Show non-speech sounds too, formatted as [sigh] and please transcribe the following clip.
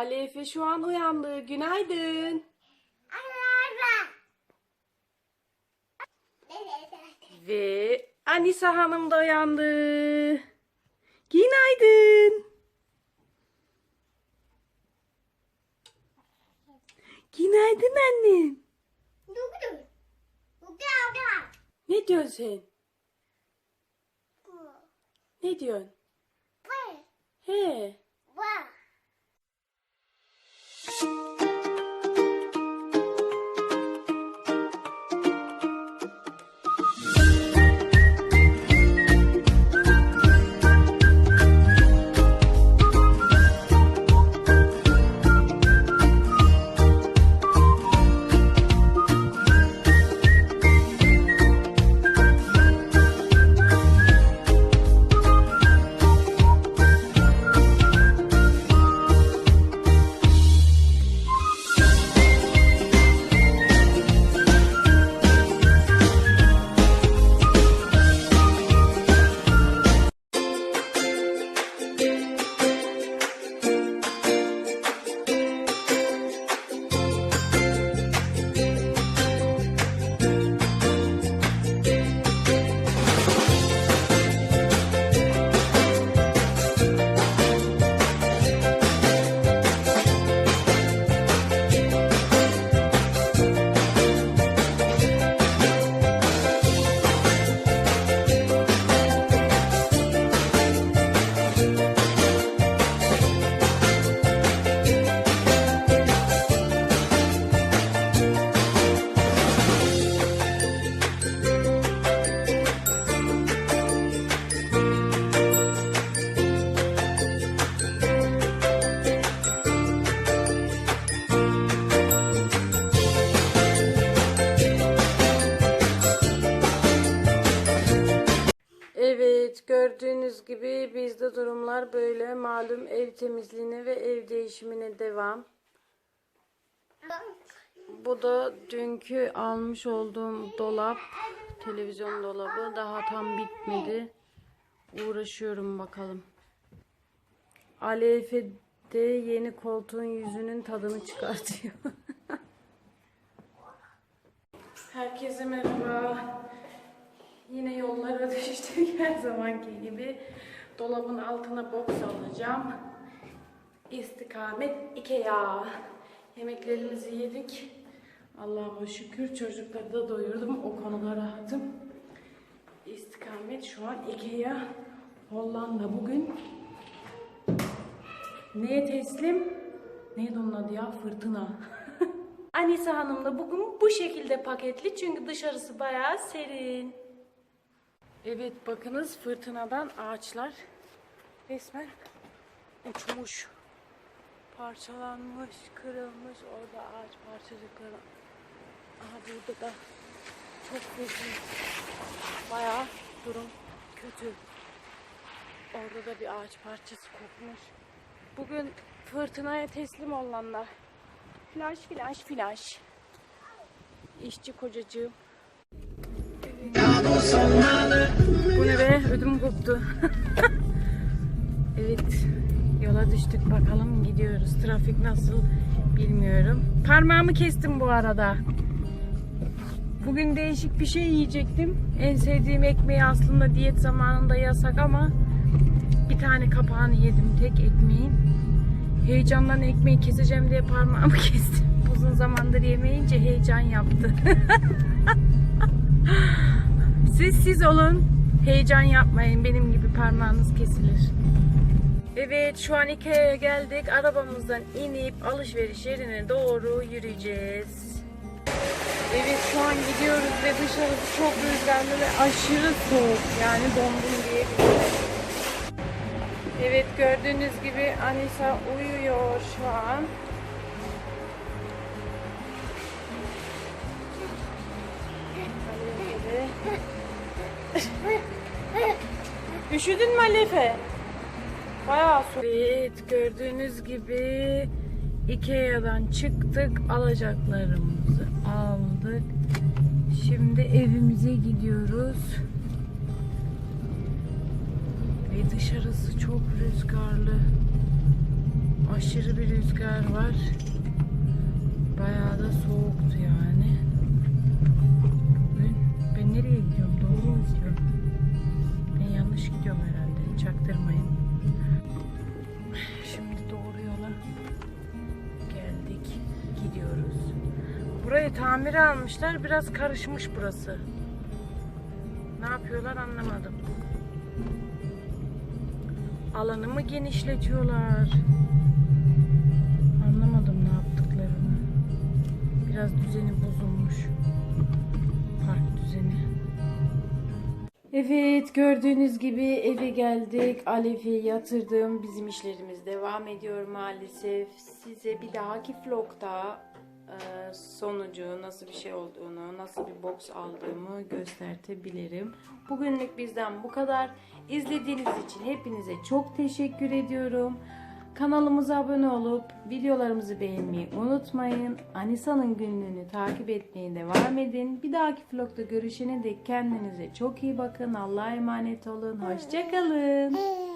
Ali Efe şu an uyandı. Günaydın. Ve Anisa Hanım da uyandı. Günaydın. Günaydın annem. Ne diyorsun sen? Ne diyorsun? He. Gördüğünüz gibi bizde durumlar böyle malum ev temizliğine ve ev değişimine devam. Bu da dünkü almış olduğum dolap, televizyon dolabı daha tam bitmedi. Uğraşıyorum bakalım. Ali Efe de yeni koltuğun yüzünün tadını çıkartıyor. [laughs] Herkese merhaba. Yine yollara [laughs] düştük her zamanki gibi. Dolabın altına box alacağım. İstikamet Ikea. Yemeklerimizi yedik. Allah'a şükür çocukları da doyurdum. O konuda rahatım. İstikamet şu an Ikea. Hollanda bugün. Neye teslim? Neydi onun adı ya? Fırtına. [laughs] Anisa Hanım da bugün bu şekilde paketli çünkü dışarısı bayağı serin. Evet bakınız fırtınadan ağaçlar resmen uçmuş. Parçalanmış, kırılmış. Orada ağaç parçacıkları. Aha burada da çok feci. Bayağı durum kötü. Orada da bir ağaç parçası kopmuş. Bugün fırtınaya teslim olanlar. Flash flash flash. İşçi kocacığım. Bu ne be? Ödüm koptu. [laughs] evet. Yola düştük bakalım gidiyoruz. Trafik nasıl bilmiyorum. Parmağımı kestim bu arada. Bugün değişik bir şey yiyecektim. En sevdiğim ekmeği aslında diyet zamanında yasak ama bir tane kapağını yedim tek ekmeğin. Heyecandan ekmeği keseceğim diye parmağımı [laughs] kestim. Uzun zamandır yemeyince heyecan yaptı. [laughs] Siz siz olun. Heyecan yapmayın. Benim gibi parmağınız kesilir. Evet şu an Ikea'ya geldik. Arabamızdan inip alışveriş yerine doğru yürüyeceğiz. Evet şu an gidiyoruz ve dışarısı çok rüzgarlı ve aşırı soğuk. Yani dondum diyebilirim. Evet gördüğünüz gibi Anisa uyuyor şu an. Üşüdün mü Alefe? Bayağı soğuk. Evet gördüğünüz gibi Ikea'dan çıktık alacaklarımızı aldık. Şimdi evimize gidiyoruz. Ve dışarısı çok rüzgarlı. Aşırı bir rüzgar var. Bayağı da soğuktu yani. Bugün ben nereye gidiyorum? Burayı tamire almışlar. Biraz karışmış burası. Ne yapıyorlar anlamadım. Alanı mı genişletiyorlar? Anlamadım ne yaptıklarını. Biraz düzeni bozulmuş. Park düzeni. Evet gördüğünüz gibi eve geldik. Alev'i yatırdım. Bizim işlerimiz devam ediyor maalesef. Size bir dahaki vlogda sonucu nasıl bir şey olduğunu, nasıl bir box aldığımı göstertebilirim. Bugünlük bizden bu kadar. İzlediğiniz için hepinize çok teşekkür ediyorum. Kanalımıza abone olup videolarımızı beğenmeyi unutmayın. Anisa'nın günlüğünü takip etmeye devam edin. Bir dahaki vlogda görüşene dek kendinize çok iyi bakın. Allah'a emanet olun. Hoşçakalın.